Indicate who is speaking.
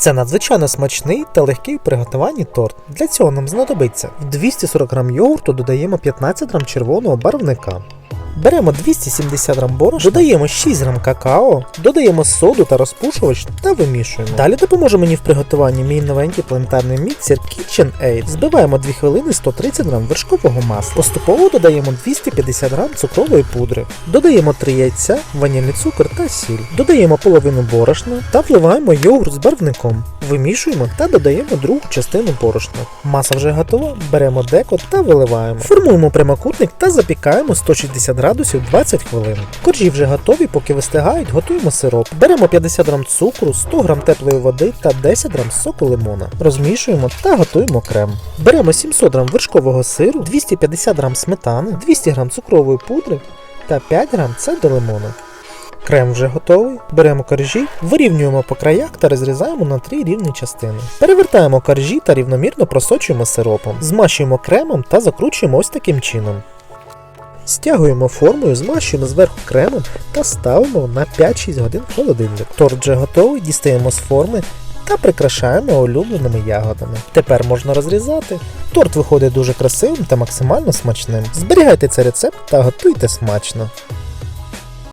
Speaker 1: Це надзвичайно смачний та легкий в приготуванні торт. Для цього нам знадобиться в 240 г йогурту додаємо 15 г червоного барвника. Беремо 270 г борошна, додаємо 6 г какао, додаємо соду та розпушувач та вимішуємо. Далі допоможе мені в приготуванні мій новенький планетарний міксер KitchenAid. Збиваємо 2 хвилини 130 г вершкового масла. Поступово додаємо 250 г цукрової пудри. Додаємо 3 яйця, ванільний цукор та сіль. Додаємо половину борошна та вливаємо йогурт з барвником. Вимішуємо та додаємо другу частину борошна. Маса вже готова, беремо деко та виливаємо. Формуємо прямокутник та запікаємо 160 градусів 20 хвилин. Коржі вже готові, поки вистигають, готуємо сироп. Беремо 50 грам цукру, 100 грам теплої води та 10 грам соку лимона. Розмішуємо та готуємо крем. Беремо 700 грам вершкового сиру, 250 грам сметани, 200 грам цукрової пудри та 5 грам цедру лимона. Крем вже готовий. Беремо коржі, вирівнюємо по краях та розрізаємо на три рівні частини. Перевертаємо коржі та рівномірно просочуємо сиропом. Змащуємо кремом та закручуємо ось таким чином. Стягуємо формою, змащуємо зверху кремом та ставимо на 5-6 годин в холодильник. Торт вже готовий, дістаємо з форми та прикрашаємо улюбленими ягодами. Тепер можна розрізати. Торт виходить дуже красивим та максимально смачним. Зберігайте цей рецепт та готуйте смачно.